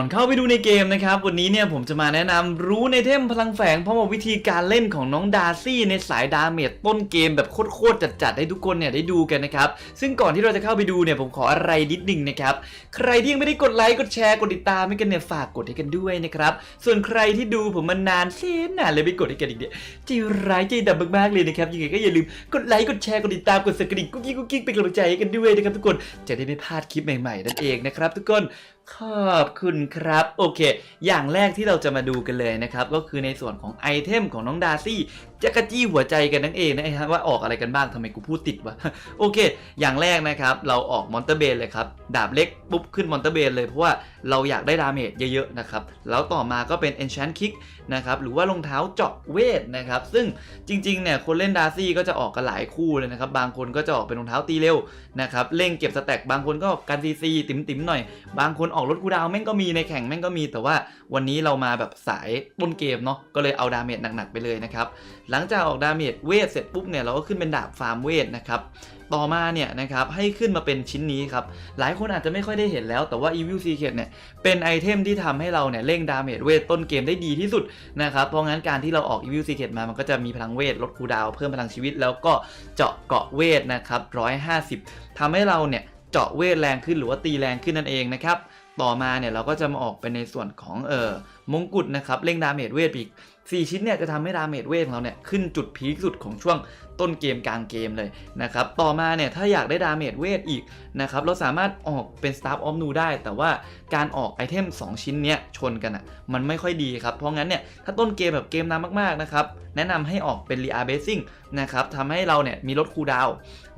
ก่อนเข้าไปดูในเกมนะครับ วันนี้เนี่ยผมจะมาแนะนำรู้ในเทมพลังแฝงพร้อมกับวิธีการเล่นของน้องดาร์ซี่ในสายดาเมจต้นเกมแบบโคตรๆจัดๆให้ทุกคนเนี่ยได้ดูกันนะครับ ซึ่งก่อนที่เราจะเข้าไปดูเนี่ยผมขออะไรนิดนึงนะครับ ใครที่ยังไม่ได้กดไลค์กดแชร์กดติดตามให้กันเนี่ยฝากกดให้กันด้วยนะครับ ส่วนใครที่ดูผมมานานเส้นนานเลยไม่กดให้กันอีกเนี่ยใจร้ายใจดำมากๆเลยนะครับยังไงก็อย่าลืมกดไลค์กดแชร์กดติดตามกดสักกระดิ่งกุ๊กกิ๊กกุ๊กกิ๊กเป็นกำลังใจให้กันด้วยนะครับทุกคนจะได้ไม่พลาดคลิปใหม่ๆนั่นเองนะครับทุกคน ขอบคุณครับ โอเค อย่างแรกที่เราจะมาดูกันเลยนะครับ ก็คือในส่วนของไอเทมของน้องดาร์ซี่ จะกระจี้หัวใจกันนั่นเองนะฮะว่าออกอะไรกันบ้างทำไมกูพูดติดวะโอเค อย่างแรกนะครับ เราออกมอนเตอร์เบนเลยครับ ดาบเล็กปุ๊บขึ้นมอนเตอร์เบนเลยเพราะว่าเราอยากได้ดาเมจเยอะๆนะครับ แล้วต่อมาก็เป็น Enchant Kick นะครับ หรือว่ารองเท้าเจาะเวทนะครับ ซึ่งจริงๆเนี่ยคนเล่นดาร์ซี่ก็จะออกกันหลายคู่เลยนะครับ บางคนก็จะออกเป็นรองเท้าตีเร็วนะครับเร่งเก็บสแต็กบางคนก็ออกกันซีซีติ๋มๆหน่อย บางคนออกรถคูดาวแม่งก็มีในแข่งแม่งก็มี แต่ว่าวันนี้เรามาแบบสายต้นเกมเนาะก็เลยเอาดาเมจหนักๆไปเลยนะครับหลังจากออกดาเมจเวทเสร็จปุ๊บเนี่ยเราก็ขึ้นเป็นดาบฟาร์มเวทนะครับต่อมาเนี่ยนะครับให้ขึ้นมาเป็นชิ้นนี้ครับ หลายคนอาจจะไม่ค่อยได้เห็นแล้วแต่ว่า Evil Secret เนี่ยเป็นไอเทมที่ทำให้เราเนี่ยเร่งดาเมจเวทต้นเกมได้ดีที่สุดนะครับ เพราะงั้นการที่เราออก Evil Secret มามันก็จะมีพลังเวทลดคูลดาวเพิ่มพลังชีวิต แล้วก็เจาะเกาะเวทนะครับ150ทำให้เราเนี่ยเจาะเวทแรงขึ้นหรือว่าตีแรงขึ้นนั่นเองนะครับต่อมาเนี่ยเราก็จะมาออกเป็นในส่วนของเออมงกุฎนะครับเร่งดาเมจเวทอีก 4 ชิ้นเนี่ยจะทำให้ดาเมจเวทของเราเนี่ยขึ้นจุดพีคสุดของช่วง ต้นเกมกลางเกมเลยนะครับต่อมาเนี่ยถ้าอยากได้ดาเมจเวทอีกนะครับเราสามารถออกเป็น Staff of Nu ได้ แต่ว่าการออกไอเทม 2 ชิ้นเนี้ยชนกันอะมันไม่ค่อยดีครับ เพราะงั้นเนี่ยถ้าต้นเกมแบบเกมนานมากๆนะครับแนะนำให้ออกเป็น Rea Basing นะครับทำให้เราเนี่ยมีลดคูดาว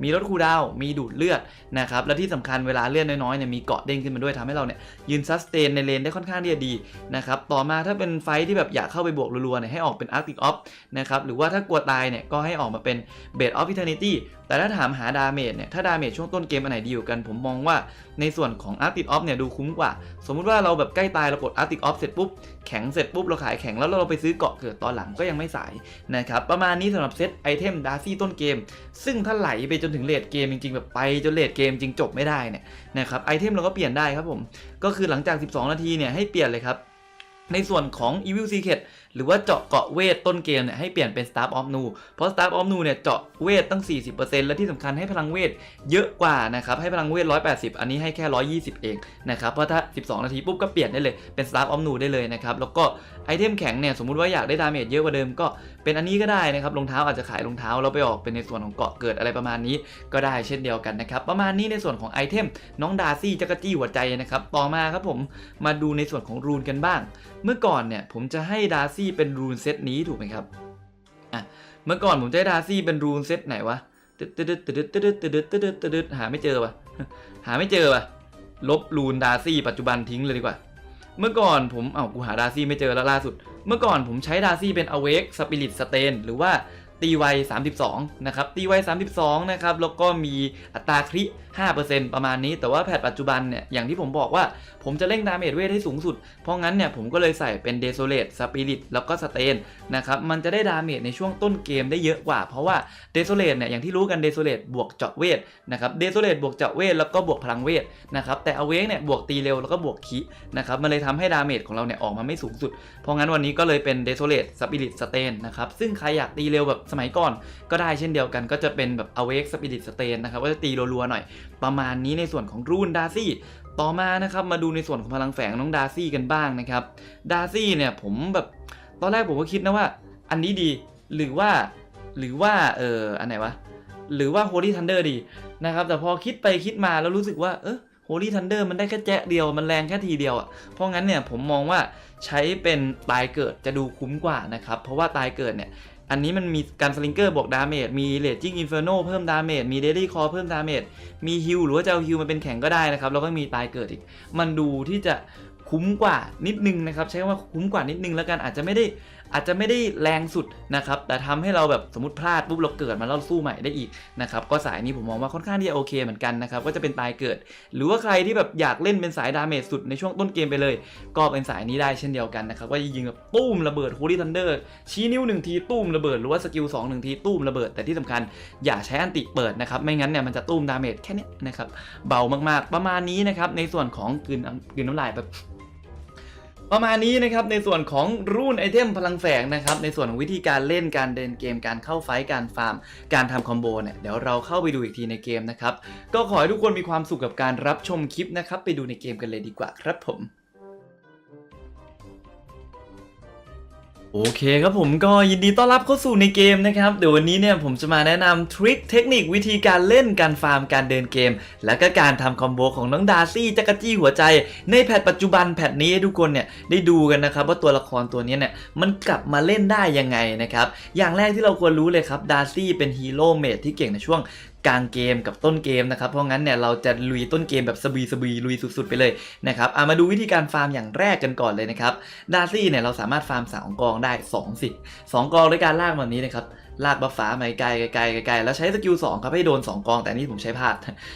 มีลดคูดาว มีดูดเลือดนะครับและที่สำคัญเวลาเลือดน้อยๆเนี่ยมีเกาะเด้งขึ้นมาด้วยทำให้เราเนี่ยยืนซัสเตนในเลนได้ค่อนข้างที่จะดีนะครับต่อมาถ้าเป็นไฟท์ที่แบบอยากเข้าไปบวกรัวๆเนี่ยให้ออกเป็น Arctic Off นะครับหรือว่าถ้ากลัวตายเนี่ยก็ให้ออกมาเป็น Bed of Eternity แต่ถ้าถามหาดาเมจเนี่ย ถ้าดาเมจช่วงต้นเกมอันไหนดีอยู่กัน ผมมองว่าในส่วนของ Arctic Off เนี่ยดูคุ้มกว่า สมมุติว่าเราแบบใกล้ตายเรากด Arctic Off เสร็จปุ๊บ แข็งเสร็จปุ๊บ เราขายแข็งแล้วเราไปซื้อเกาะเกิดตอนหลังก็ยังไม่สายนะครับประมาณนี้สำหรับเซตไอเทมดาซี่ต้นเกม ซึ่งถ้าไหลไปจนถึงเลดเกมจริงๆแบบไปจนเลดเกมจริงจบไม่ได้เนี่ยนะครับไอเทมเราก็เปลี่ยนได้ครับผมก็คือหลังจาก 12 นาทีเนี่ยให้เปลี่ยนเลยครับในส่วนของ Evil Secret หรือว่าเจาะเกาะเวทต้นเกมเนี่ยให้เปลี่ยนเป็น Staff of Nu เพราะ Staff of Nu เนี่ยเจาะเวทตั้ง 40%และที่สำคัญให้พลังเวทเยอะกว่านะครับให้พลังเวท 180 อันนี้ให้แค่ 120 เองนะครับเพราะถ้า 12 นาทีปุ๊บก็เปลี่ยนได้เลยเป็น Staff of Nu ได้เลยนะครับแล้วก็ไอเทมแข็งเนี่ยสมมุติว่าอยากได้ดาเมจเยอะกว่าเดิมก็เป็นอันนี้ก็ได้นะครับรองเท้าอาจจะขายรองเท้าแล้วไปออกเป็นในส่วนของเกาะเกิดอะไรประมาณนี้ก็ได้เช่นเดียวกันนะครับประมาณนี้ในส่วนของไอเทมน้องดาร์ซี่จักรจี้หัวใจนะครับต่อมาครับผมมาดูในส่วนของรูนกันบ้าง เมื่อก่อนเนี่ยผมจะให้ดาร์ี่เป็นรูนเซตนี้ถูกไหมครับอะเมื่อก่อนผมใช้ดาซี่เป็นรูนเซตไหนวะตึ๊ดตึ๊ดตึ๊ดตึ๊ดตึ๊ดตึ๊ดตึ๊ดหาไม่เจอวะหาไม่เจอวะลบรูนดาซี่ปัจจุบันทิ้งเลยดีกว่า เมื่อก่อนผมเอ้ากูหาดาซี่ไม่เจอแล้วล่าสุด เมื่อก่อนผมใช้ดาซี่เป็นอเวกสปิริตสเตนหรือว่าตีไว32 นะครับ ตีไว32 นะครับ แล้วก็มีอัตราคริ5%ประมาณนี้ แต่ว่าแพทปัจจุบันเนี่ยอย่างที่ผมบอกว่าผมจะเร่งดาเมจเวทให้สูงสุด เพราะงั้นเนี่ยผมก็เลยใส่เป็น Desolate Spirit แล้วก็ Stain นะครับมันจะได้ดาเมจในช่วงต้นเกมได้เยอะกว่า เพราะว่า Desolate เนี่ยอย่างที่รู้กัน Desolate บวกเจาะเวทนะครับ Desolate บวกเจาะเวทแล้วก็บวกพลังเวทนะครับแต่ Awake เนี่ยบวกตีเร็วแล้วก็บวกคินะครับมันเลยทำให้ดาเมจของเราเนี่ยออกมาไม่สูงสุด เพราะงั้นวันนี้ก็เลยเป็น Desolate Spirit Stain นะครับซึ่งใครอยากตีเร็วแบบสมัยก่อนก็ได้เช่นเดียวกันก็จะเป็นแบบ Awake Spirit Stain นะครับก็จะตีรัวๆหน่อยประมาณนี้ในส่วนของรูนดาร์ซี่ต่อมานะครับมาดูในส่วนของพลังแฝงน้องดาร์ซี่กันบ้างนะครับดาร์ซี่เนี่ยผมแบบตอนแรกผมก็คิดนะว่า อันนี้ดีหรือว่าหรือว่าเอออันไหนวะหรือว่า Holy Thunder ดีนะครับแต่พอคิดไปคิดมาแล้วรู้สึกว่าเออ Holy Thunder มันได้แค่แจ๊ะเดียวมันแรงแค่ทีเดียวอะ่ะเพราะงั้นเนี่ยผมมองว่าใช้เป็นตายเกิดจะดูคุ้มกว่านะครับเพราะว่าตายเกิดเนี่ย อันนี้มันมีการสลิงเกอร์บวกดาเมจ มีเลจิ้งอินเฟอร์โนเพิ่มดาเมจ มีเดลี่คอเพิ่มดาเมจ มีฮิลหรือว่าจะเอาฮิลมาเป็นแข็งก็ได้นะครับ แล้วก็มีตายเกิดอีก มันดูที่จะคุ้มกว่านิดนึงนะครับ ใช้คำว่าคุ้มกว่านิดนึงแล้วกันอาจจะไม่ได้ อาจจะไม่ได้แรงสุดนะครับแต่ทำให้เราแบบสมมติพลาดปุ๊บเราเกิดมาแล้วเราสู้ใหม่ได้อีกนะครับก็สายนี้ผมมองว่าค่อนข้างที่จะโอเคเหมือนกันนะครับก็จะเป็นตายเกิด หรือว่าใครที่แบบอยากเล่นเป็นสายดาเมจสุดในช่วงต้นเกมไปเลย ก็เป็นสายนี้ได้เช่นเดียวกันนะครับว่ายิงแบบตุ้มระเบิดฮูลี่ทันเดอร์ชี้นิ้วหนึ่งทีตุ้มระเบิดหรือว่าสกิลสองหนึ่งทีตุ้มระเบิด แต่ที่สำคัญอย่าใช้อันติเปิดนะครับไม่งั้นเนี่ยมันจะตุ้มดาเมจแค่นี้นะครับเบามากๆประมาณนี้นะครับในส่วนของกลืนกลืนน้ำลายแบบ ประมาณนี้นะครับในส่วนของรุ่นไอเทมพลังแฝงนะครับในส่วนของวิธีการเล่นการเดินเกมการเข้าไฟท์การฟาร์ม การทำคอมโบเนี่ยเดี๋ยวเราเข้าไปดูอีกทีในเกมนะครับก็ขอให้ทุกคนมีความสุขกับการรับชมคลิปนะครับไปดูในเกมกันเลยดีกว่าครับผม โอเคครับผมก็ยินดีต้อนรับเข้าสู่ในเกมนะครับ เดี๋ยววันนี้เนี่ยผมจะมาแนะนำทริคเทคนิควิธีการเล่นการฟาร์มการเดินเกม และก็การทำคอมโบของน้องดาร์ซี่จักรจี้หัวใจ ในแพทปัจจุบันแพทนี้ให้ทุกคนเนี่ยได้ดูกันนะครับว่าตัวละครตัวนี้เนี่ยมันกลับมาเล่นได้ยังไงนะครับ อย่างแรกที่เราควรรู้เลยครับดาร์ซี่เป็นฮีโร่เมดที่เก่งในช่วง กลางเกมกับต้นเกมนะครับ เพราะงั้นเนี่ยเราจะลุยต้นเกมแบบสบีสบีลุยสุดๆไปเลยนะครับเอามาดูวิธีการฟาร์มอย่างแรกกันก่อนเลยนะครับดาร์ซี่เนี่ยเราสามารถฟาร์มสองกองได้2สิสองกองด้วยการลากแบบนี้นะครับลากบัฟฟ้ามาไกลๆไกลไกลแล้วใช้สกิล2ครับให้โดน 2 กอง แต่นี่ผมใช้พลาด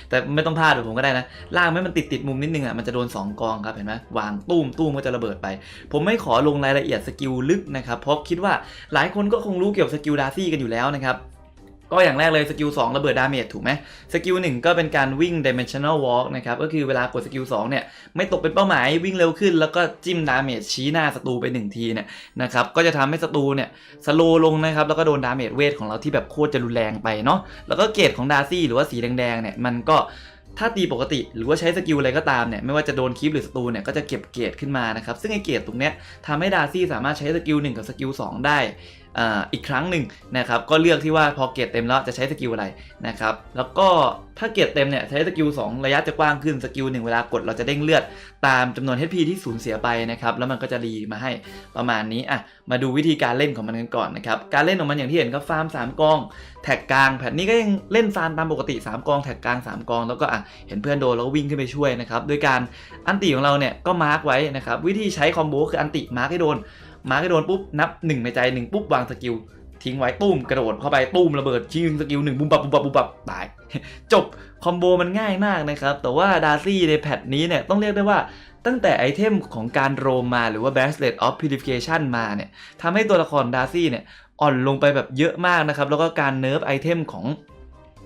แต่ไม่ต้องพลาดแบบผมก็ได้นะลากไม่มันติดติดมุมนิดนึงอะมันจะโดน 2 กองครับเห็นไหมวางตุ้มตุ้มก็จะระเบิดไป ผมไม่ขอลงรายละเอียดสกิลลึกนะครับเพราะคิดว่าหลายคนก็คงรู้เกี่ยวกับสกิลดาร์ซี่กันอยู่แล้วนะครับ ก็อย่างแรกเลยสกิล2ระเบิดดาเมจถูกไหมสกิล1ก็เป็นการวิ่ง dimensional walk นะครับก็คือเวลากดสกิล2เนี่ยไม่ตกเป็นเป้าหมายวิ่งเร็วขึ้น แล้วก็จิ้มดาเมจชี้หน้าศัตรูไปหนึ่งทีเนี่ยนะครับก็จะทำให้ศัตรูเนี่ยสโลลงนะครับแล้วก็โดนดาเมจเวทของเราที่แบบโคตรจะรุนแรงไปเนาะแล้วก็เกรดของดาร์ซี่หรือว่าสีแดงๆเนี่ยมันก็ถ้าตีปกติหรือว่าใช้สกิลอะไรก็ตามเนี่ยไม่ว่าจะโดนคลิปหรือศัตรูเนี่ยก็จะเก็บเกรดขึ้นมานะครับซึ่งไอเกรดตรงเนี้ยทำให้ดาซี่สามารถใช้สกิล1กับสกิล2ได้ อีกครั้งหนึ่งนะครับก็เลือกที่ว่าพอเกรเต็มแล้วจะใช้สกิลอะไรนะครับแล้วก็ถ้าเกรเต็มเนี่ยใช้สกิล2ระยะจะกว้างขึ้นสกิล1เวลากดเราจะเด้งเลือดตามจำนวน HP ที่สูญเสียไปนะครับแล้วมันก็จะรีมาให้ประมาณนี้อะมาดูวิธีการเล่นของมันกันก่อนนะครับการเล่นของมันอย่างที่เห็นก็ฟาร์ม3กองแท็กกลางแผ่นนี้ก็ยังเล่นฟาร์มตามปกติ 3 กองแท็กกลาง 3 กอง แล้วก็อะเห็นเพื่อนโดนแล้วก็วิ่งขึ้นไปช่วยนะครับโดยการอันติของเราเนี่ยก็มาร์กไว้นะครับวิธีใช้คอมโบคืออันติมาร์กให้โดน มากให้โดนปุ๊บนับ1ในใจ1ปุ๊บวางสกิลทิ้งไว้ตุ้มกระโดดเข้าไปตุ้มระเบิดชิงสกิลหนึ่งบุมปับบุมปับบุมปับตาย จบคอมโบมันง่ายมากนะครับ แต่ว่าดาร์ซี่ในแพทนี้เนี่ยต้องเรียกได้ว่าตั้งแต่ไอเทมของการโรมมาหรือว่า Bracelet of Purification มาเนี่ยทำให้ตัวละครดาร์ซี่เนี่ยอ่อนลงไปแบบเยอะมากนะครับ แล้วก็การเนิร์ฟไอเทมของ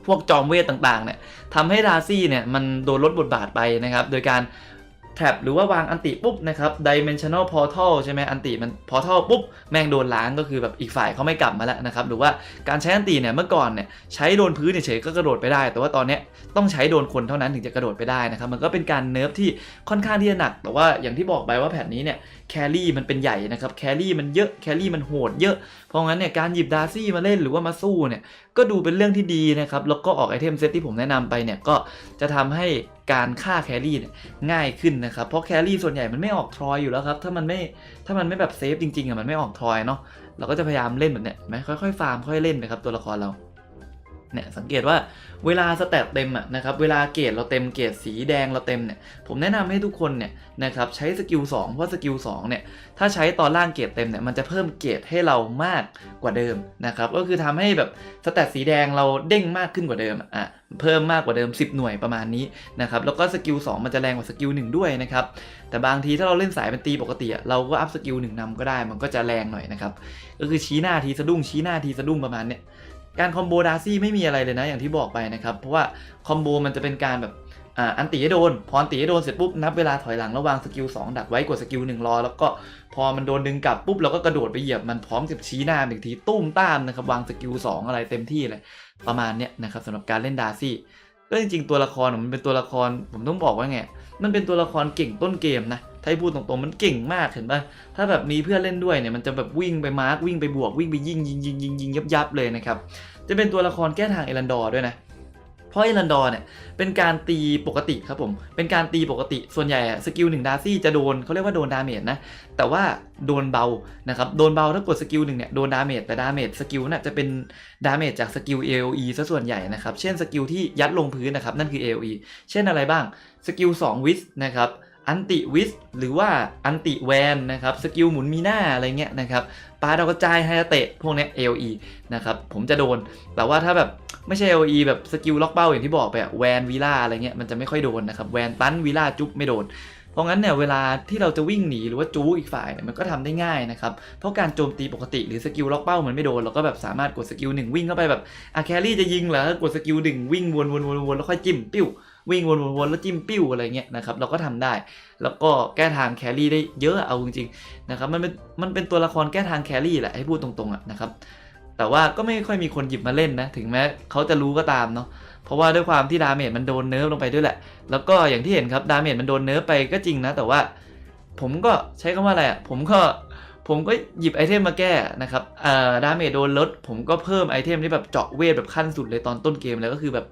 พวกจอมเวทต่างๆเนี่ยทำให้ดาร์ซี่เนี่ยมันโดนลดบทบาทไปนะครับ โดยการ แท็บหรือว่าวางอันติปุ๊บนะครับ dimensional portal ใช่ไหมอันติมัน portal ปุ๊บ แม่งโดนล้างก็คือแบบอีกฝ่ายเขาไม่กลับมาแล้วนะครับ หรือว่าการใช้อันติเนี่ยเมื่อก่อนเนี่ยใช้โดนพื้นเฉยๆก็กระโดดไปได้ แต่ว่าตอนเนี้ยต้องใช้โดนคนเท่านั้นถึงจะกระโดดไปได้นะครับ มันก็เป็นการเนิร์ฟที่ค่อนข้างที่จะหนัก แต่ว่าอย่างที่บอกไปว่าแผ่นนี้เนี่ย แครี่มันเป็นใหญ่นะครับแครี่มันเยอะแครี่มันโหดเยอะ เพราะงั้นเนี่ยการหยิบดาร์ซี่มาเล่นหรือว่ามาสู้เนี่ยก็ดูเป็นเรื่องที่ดีนะครับแล้วก็ออกไอเทมเซตที่ผมแนะนำไปเนี่ยก็จะทำให้การฆ่าแครี่เนี่ยง่ายขึ้นนะครับเพราะแครี่ส่วนใหญ่มันไม่ออกทรอยอยู่แล้วครับถ้ามันไม่ถ้ามันไม่แบบเซฟจริงๆอะมันไม่ออกทรอยเนาะเราก็จะพยายามเล่นแบบเนี้ยไหมค่อยๆฟาร์มค่อยเล่นนะครับตัวละครเรา เนี่ยสังเกตว่าเวลาสแตทเต็มอะนะครับเวลาเกรดเราเต็มเกรดสีแดงเราเต็มเนี่ยผมแนะนำให้ทุกคนเนี่ยนะครับใช้สกิล2เพราะสกิล2เนี่ยถ้าใช้ตอนล่างเกรดเต็มเนี่ยมันจะเพิ่มเกรดให้เรามากกว่าเดิมนะครับก็คือทำให้แบบสแตทสีแดงเราเด้งมากขึ้นกว่าเดิมอะเพิ่มมากกว่าเดิม 10 หน่วยประมาณนี้นะครับแล้วก็สกิล2มันจะแรงกว่าสกิล1ด้วยนะครับแต่บางทีถ้าเราเล่นสายเป็นตีปกติเราก็อัพสกิล1นำก็ได้มันก็จะแรงหน่อยนะครับก็คือชี้หน้าทีสะดุ้งชี้หน้าทีสะดุ้งประมาณเนี้ย การคอมโบดาร์ซี่ไม่มีอะไรเลยนะอย่างที่บอกไปนะครับ เพราะว่าคอมโบมันจะเป็นการแบบอันตีให้โดน พออันตีให้โดนเสร็จปุ๊บนับเวลาถอยหลังระวางสกิล2ดักไว้กดสกิล1รอ แล้วก็พอมันโดนดึงกลับปุ๊บเราก็กระโดดไปเหยียบมันพร้อมกับชี้หน้าหนึ่งทีตุ้มตามนะครับวางสกิล2อะไรเต็มที่เลยประมาณเนี้ยนะครับสำหรับการเล่นดาร์ซี่ก็จริงๆตัวละครมันเป็นตัวละครผมต้องบอกว่าไงมันเป็นตัวละครเก่งต้นเกมนะ ถ้าพูดตรงๆมันเก่งมากเห็นปะถ้าแบบมีเพื่อนเล่นด้วยเนี่ยมันจะแบบวิ่งไปมาร์กวิ่งไปบวกวิ่งไปยิงยิงยิงยิงยิงยับยับเลยนะครับจะเป็นตัวละครแก้ทางเอรันดอร์ด้วยนะเพราะเอรันดอร์เนี่ยเป็นการตีปกติครับผม เป็นการตีปกติส่วนใหญ่สกิลหนึ่งดารซี่จะโดนเขาเรียกว่าโดนดาเมจนะ แต่ว่าโดนเบานะครับ โดนเบาถ้ากดสกิลหนึ่งเนี่ยโดนดาเมจแต่ดาเมจสกิลน่ะจะเป็นดาเมจจากสกิล AOE ซะส่วนใหญ่นะครับ เช่นสกิลที่ยัดลงพื้นนะครับ นั่นคือ AOE เช่นอะไรบ้างสกิล2วิสนะครับ อันติวิสหรือว่าอันติแวนนะครับสกิลหมุนมีหน้าอะไรเงี้ยนะครับปาดาวกระจายไฮเตะพวกเนี้ย AOE นะครับผมจะโดน แต่ว่าถ้าแบบไม่ใช่ AOE แบบสกิลล็อกเป้าอย่างที่บอกไปแวนวีล่าอะไรเงี้ยมันจะไม่ค่อยโดนนะครับแวนตันวีล่าจุ๊บไม่โดน เพราะงั้นเนี่ยเวลาที่เราจะวิ่งหนีหรือว่าจู๊อีกฝ่ายมันก็ทำได้ง่ายนะครับเพราะการโจมตีปกติหรือสกิลล็อกเป้ามันไม่โดนเราก็แบบสามารถกดสกิลหนึ่งวิ่งเข้าไปแบบอะแครี่จะยิงเหรอกดสกิลหนึ่งวิ่งวนวนวนวนแล้วค่อยจิ้มปิ้ว วิ่งวนๆแล้วจิ้มปิ้วอะไรเงี้ยนะครับเราก็ทำได้ แล้วก็แก้ทางแครี่ได้เยอะเอาจริงๆนะครับมันเป็นมันเป็นตัวละครแก้ทางแครี่แหละให้พูดตรงๆอะนะครับแต่ว่าก็ไม่ค่อยมีคนหยิบมาเล่นนะถึงแม้เขาจะรู้ก็ตามเนาะเพราะว่าด้วยความที่ดาเมจมันโดนเนิร์ฟลงไปด้วยแหละ แล้วก็อย่างที่เห็นครับดาเมจมันโดนเนิร์ฟไปก็จริงนะ แต่ว่าผมก็ใช้คำว่าอะไรอะผมก็ผมก็หยิบไอเทมมาแก้นะครับเอ่อดาเมจโดนลด ผมก็เพิ่มไอเทมที่แบบเจาะเวทแบบขั้นสุดเลยตอนต้นเกมแล้วก็คือแบบ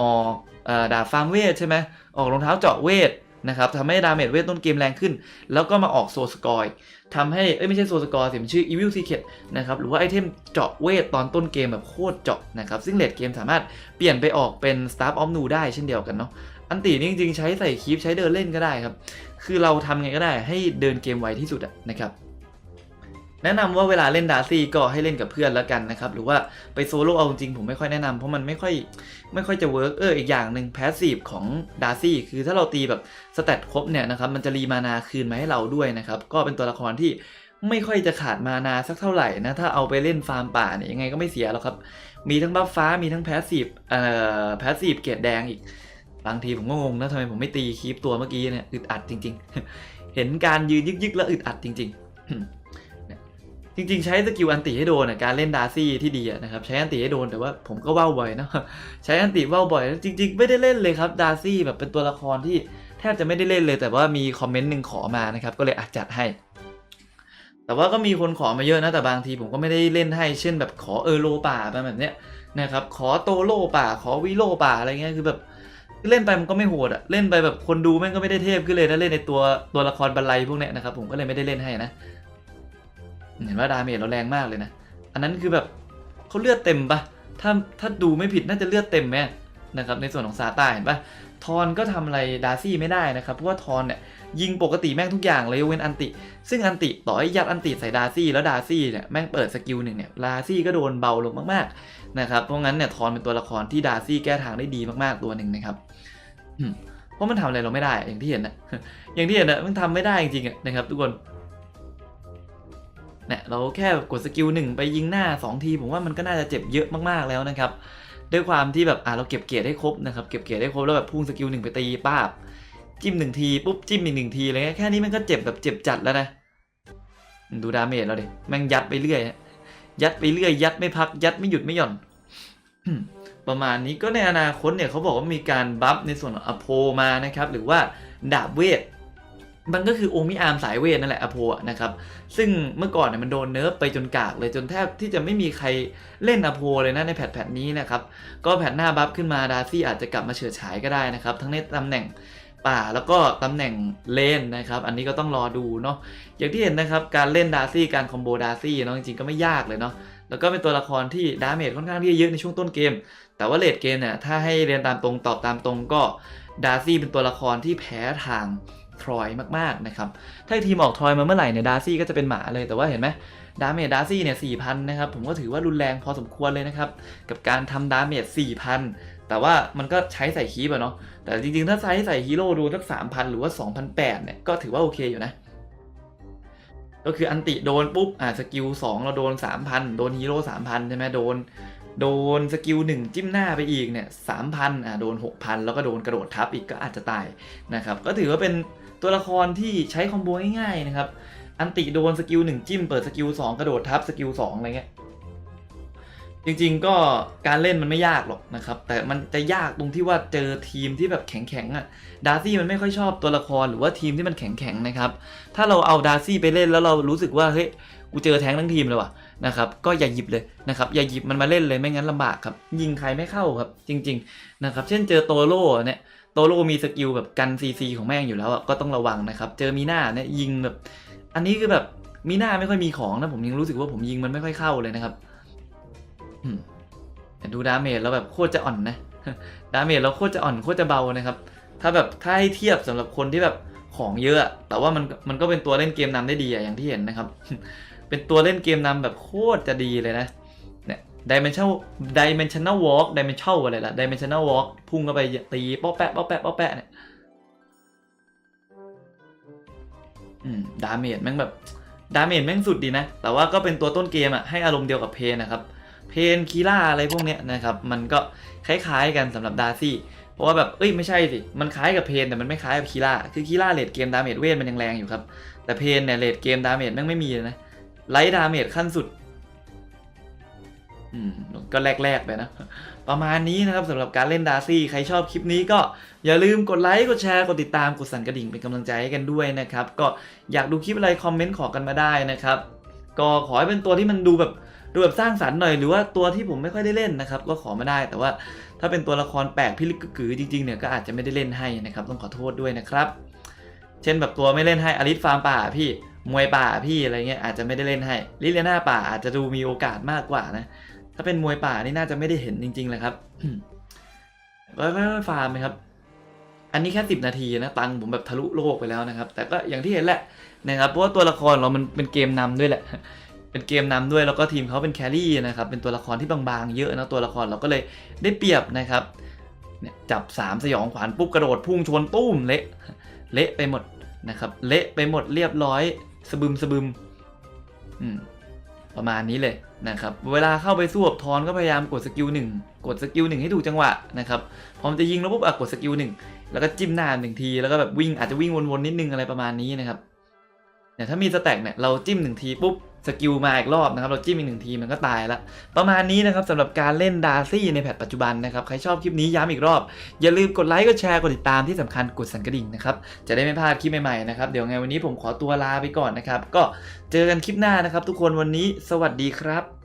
ออกอดาบฟาร์มเวทใช่ไหมออกรองเท้าเจาะเวทนะครับทำให้ดาเมจเวทต้นเกมแรงขึ้น แล้วก็มาออกโซสกอยทำให้ เอ้ย ไม่ใช่โซสกอยสิมันชื่อ Evil Secret นะครับ หรือว่าไอเทมเจาะเวทตอนต้นเกมแบบโคตรเจาะนะครับ ซึ่งเลดเกมสามารถเปลี่ยนไปออกเป็น Staff of Nu ได้เช่นเดียวกันเนาะอันตีนี่จริงๆ ใช้ใส่คีปใช้เดินเล่นก็ได้ครับ คือเราทำไงก็ได้ให้เดินเกมไวที่สุดอะนะครับ แนะนำว่าเวลาเล่นดาร์ซี่ก็ให้เล่นกับเพื่อนแล้วกันนะครับหรือว่าไปโซโล่เอาจริงผมไม่ค่อยแนะนำเพราะมันไม่ค่อยไม่ค่อยจะเวิร์กเอออีกอย่างหนึ่งแพสซีฟของดาร์ซี่คือถ้าเราตีแบบสเตตครบเนี่ยนะครับมันจะรีมานาคืนมาให้เราด้วยนะครับก็เป็นตัวละครที่ไม่ค่อยจะขาดมานาสักเท่าไหร่นะถ้าเอาไปเล่นฟาร์มป่าเนี่ยยังไงก็ไม่เสียหรอกครับ มีทั้งบัฟฟ้ามีทั้งแพสซีฟเอ่อแพสซีฟเกรดแดงอีกบางทีผมก็งงนะทำไมผมไม่ตีคีปตัวเมื่อกี้เนี่ยอึดอัดจริง ๆ เห็นการยืนยึกๆแล้วอึดอัดจริง ๆ จริงๆ ใช้สกิลอันติให้โดนอะการเล่นดาร์ซี่ที่ดีนะครับใช้อันติให้โดนแต่ว่าผมก็ว่าวบ่อยเนะใช้อันติว่าวบ่อย จริง ๆ ไม่ได้เล่นเลยครับดาร์ซี่แบบเป็นตัวละครที่แทบจะไม่ได้เล่นเลย แต่ว่ามีคอมเมนต์หนึ่งขอมานะครับก็เลยอาจจัดให้ แต่ว่าก็มีคนขอมาเยอะนะแต่บางทีผมก็ไม่ได้เล่นให้ เช่นแบบขอเออโลป่าแบบเนี้ยนะครับขอโตโลป่า ขอวิโลป่าอะไรเงี้ยคือแบบเล่นไปมันก็ไม่โหดอะเล่นไปแบบคนดูแม่งก็ไม่ได้เทพขึ้นเลยนะเล่นในตัวตัวละครบรรลัยพวกเนี้ยนะครับผมก็เลยไม่ได้เล่นให้นะ เห็นว่าดาเมจเราแรงมากเลยนะ อันนั้นคือแบบเขาเลือดเต็มปะถ้าถ้าดูไม่ผิดน่าจะเลือดเต็มแม่นะครับในส่วนของซาตาเห็นปะทอนก็ทำอะไรดาร์ซี่ไม่ได้นะครับ เพราะว่าทอนเนี่ยยิงปกติแม่งทุกอย่างเลยยกเว้นอันติ ซึ่งอันติต่อให้ยัดอันติใส่ดาร์ซี่แล้วดาร์ซี่เนี่ยแม่งเปิดสกิลหนึ่งเนี่ยดาซี่ก็โดนเบาลงมากๆนะครับเพราะงั้นเนี่ยทอนเป็นตัวละครที่ดาร์ซี่แก้ทางได้ดีมากๆตัวหนึ่งนะครับเพราะมันทำอะไรเราไม่ได้อย่างที่เห็นนะอย่างที่เห็นนะมันทำไม่ได้จริงๆนะครับทุกคน เนี่ยเราแค่กดสกิลหนึ่งไปยิงหน้า 2 ทีผมว่ามันก็น่าจะเจ็บเยอะมากๆแล้วนะครับด้วยความที่แบบอ่าเราเก็บเกียรติให้ครบนะครับเก็บเกียรติให้ครบแล้วแบบพุ่งสกิลหนึ่งไปตีป้าบจิ้มหนึ่งทีปุ๊บจิ้มอีกหนึ่งทีอะไรเงี้ยแค่นี้มันก็เจ็บแบบเจ็บจัดแล้วนะดูดาเมจเราดิแม่งยัดไปเรื่อยยัดไปเรื่อยยัดไม่พักยัดไม่หยุดไม่หย่อนประมาณนี้ก็ในอนาคตเนี่ยเขาบอกว่ามีการบัฟในส่วนของอโพมานะครับ หรือว่าดาบเวท มันก็คือโอมิอาร์มสายเวทนั่นแหละอโพอะนะครับ ซึ่งเมื่อก่อนเนี่ยมันโดนเนิร์ฟไปจนกากเลยจนแทบที่จะไม่มีใครเล่นอโพเลยนะในแพทแพทนี้นะครับ ก็แพทหน้าบัฟขึ้นมาดาร์ซี่อาจจะกลับมาเฉิดฉายก็ได้นะครับ ทั้งในตำแหน่งป่าแล้วก็ตำแหน่งเลนนะครับ อันนี้ก็ต้องรอดูเนาะอย่างที่เห็นนะครับการเล่นดาร์ซี่การคอมโบดาร์ซี่เนาะจริงๆก็ไม่ยากเลยเนาะแล้วก็เป็นตัวละครที่ดาเมจค่อนข้างที่จะเยอะในช่วงต้นเกม แต่ว่าเลดเกมเนี่ยถ้าให้เรียนตามตรงตอบตามตรงก็ดาร์ซี่เป็นตัวละครที่แพ้ทาง ทรอยมากๆนะครับ ถ้าทีมออกทรอยมาเมื่อไหร่เนี่ยดาร์ซี่ก็จะเป็นหมาเลยแต่ว่าเห็นไหมดาเมจดาร์ซี่เนี่ยสี่พันนะครับ ผมก็ถือว่ารุนแรงพอสมควรเลยนะครับ กับการทำดาเมจสี่พันแต่ว่ามันก็ใช้ใส่คีบอะเนาะแต่จริงๆ ถ้าใช้ใส่ฮีโร่ดูสักสามพันหรือว่าสองพันแปดเนี่ยก็ถือว่าโอเคอยู่นะก็คืออันติโดนปุ๊บ อ่าสกิลสองเราโดนสามพันโดนฮีโร่สามพันใช่ไหมโดน โดนสกิลหนึ่งจิ้มหน้าไปอีกเนี่ยสามพันอ่าโดนหกพันแล้วก็โดนกระโดดทับอีกก็อาจจะตายนะครับ ก็ถือว่าเป็น ตัวละครที่ใช้คอมโบง่ายๆนะครับ อันติโดนสกิลหนึ่งจิ้มเปิดสกิลสองกระโดดทับสกิลสองอะไรเงี้ย จริงๆก็การเล่นมันไม่ยากหรอกนะครับ แต่มันจะยากตรงที่ว่าเจอทีมที่แบบแข็งๆอะ ดาร์ซี่มันไม่ค่อยชอบตัวละครหรือว่าทีมที่มันแข็งๆนะครับ ถ้าเราเอาดาร์ซี่ไปเล่นแล้วเรารู้สึกว่าเฮ้ย กูเจอแท้งทั้งทีมเลยว่ะนะครับ ก็อย่าหยิบเลยนะครับ อย่าหยิบมันมาเล่นเลยไม่งั้นลำบากครับ ยิงใครไม่เข้าครับ จริง ๆ นะครับ เช่นเจอโตโร่เนี่ย โตโรมีสกิลแบบกันซีซีของแม่งอยู่แล้วอะก็ต้องระวังนะครับ เจอมีหน้าเนี่ยยิงแบบ อันนี้คือแบบมีหน้าไม่ค่อยมีของนะผมยังรู้สึกว่าผมยิงมันไม่ค่อยเข้าเลยนะครับแต่ดูดาเมจแล้วแบบโคตรจะอ่อนนะดาเมจเราโคตรจะอ่อนโคตรจะเบานะครับ ถ้าแบบถ้าให้เทียบสำหรับคนที่แบบของเยอะ แต่ว่ามันมันก็เป็นตัวเล่นเกมนำได้ดีอย่างที่เห็นนะครับ เป็นตัวเล่นเกมนำแบบโคตรจะดีเลยนะ dimensional dimensional walk dimensional อะไรล่ะ dimensional walk พุ่งเข้าไปตีป๊อปแปะป๊อปแปะป๊อปแปะเนี่ยอืมดาเมจแม่งแบบดาเมจแม่งสุดดีนะ แต่ว่าก็เป็นตัวต้นเกมอะให้อารมณ์เดียวกับเพนนะครับ เพนคีล่าอะไรพวกเนี้ยนะครับ มันก็คล้ายๆกันสำหรับดาร์ซี่ เพราะว่าแบบ เอ้ยไม่ใช่สิ มันคล้ายกับเพนแต่มันไม่คล้ายกับคีล่า คือคีล่าเลดเกมดาเมจเวทมันยังแรงอยู่ครับ แต่เพนเนี่ยเลดเกมดาเมจแม่งไม่มีเลยนะ ไลท์ดาเมจขั้นสุด อืมก็แรกๆไปนะ ประมาณนี้นะครับสำหรับการเล่นดาร์ซี่ ใครชอบคลิปนี้ก็อย่าลืมกดไลค์ กดแชร์ กดติดตาม กดสั่นกระดิ่งเป็นกำลังใจให้กันด้วยนะครับ ก็อยากดูคลิปอะไรคอมเมนต์ขอกันมาได้นะครับ ก็ขอให้เป็นตัวที่มันดูแบบดูแบบสร้างสรรค์หน่อยหรือว่าตัวที่ผมไม่ค่อยได้เล่นนะครับก็ขอมาได้ แต่ว่าถ้าเป็นตัวละครแปลกพิลึกกึกกือจริงๆเนี่ยก็อาจจะไม่ได้เล่นให้นะครับต้องขอโทษด้วยนะครับ เช่นแบบตัวไม่เล่นให้อลิสฟาร์มป่าพี่มวยป่าพี่อะไรเงี้ยอาจจะไม่ได้เล่นให้ลิเลียนาป่าอาจจะดูมีโอกาสมากกว่านะ ถ้าเป็นมวยป่านี่น่าจะไม่ได้เห็นจริงๆเลยครับก็ค่อยๆฟาร์มไหมครับ อันนี้แค่สิบนาทีนะตังผมแบบทะลุโลกไปแล้วนะครับ แต่ก็อย่างที่เห็นแหละนะครับเพราะว่าตัวละครเรามันเป็นเกมนำด้วยแหละ เป็นเกมนำด้วยแล้วก็ทีมเขาเป็นแครี่นะครับ เป็นตัวละครที่บางๆเยอะนะตัวละครเราก็เลยได้เปรียบนะครับเนี่ยจับสามสยองขวัญปุ๊บกระโดดพุ่งชนตุ้มเละเละไปหมดนะครับเละไปหมดเรียบร้อยสบึมสบึมอืมประมาณนี้เลย นะครับเวลาเข้าไปสู้กับทอนก็พยายามกดสกิลหนึ่งกดสกิลหนึ่งให้ถูกจังหวะนะครับพอมันจะยิงแล้วปุ๊บอะกดสกิลหนึ่งแล้วก็จิ้มหน้าหนึ่งทีแล้วก็แบบวิ่งอาจจะวิ่งวนๆนิดนึงอะไรประมาณนี้นะครับเนี่ยถ้ามีสแต็กเนี่ยเราจิ้มหนึ่งทีปุ๊บ สกิลมาอีกรอบนะครับเราจิ้มอีกหนึ่งทีมันก็ตายละประมาณนี้นะครับสำหรับการเล่นดาร์ซี่ในแพทปัจจุบันนะครับใครชอบคลิปนี้ย้ำอีกรอบ อย่าลืมกดไลค์กดแชร์กดติดตามที่สำคัญกดสั่นกระดิ่งนะครับจะได้ไม่พลาดคลิปใหม่ๆนะครับเดี๋ยวไงวันนี้ผมขอตัวลาไปก่อนนะครับก็เจอกันคลิปหน้านะครับ ทุกคนวันนี้สวัสดีครับ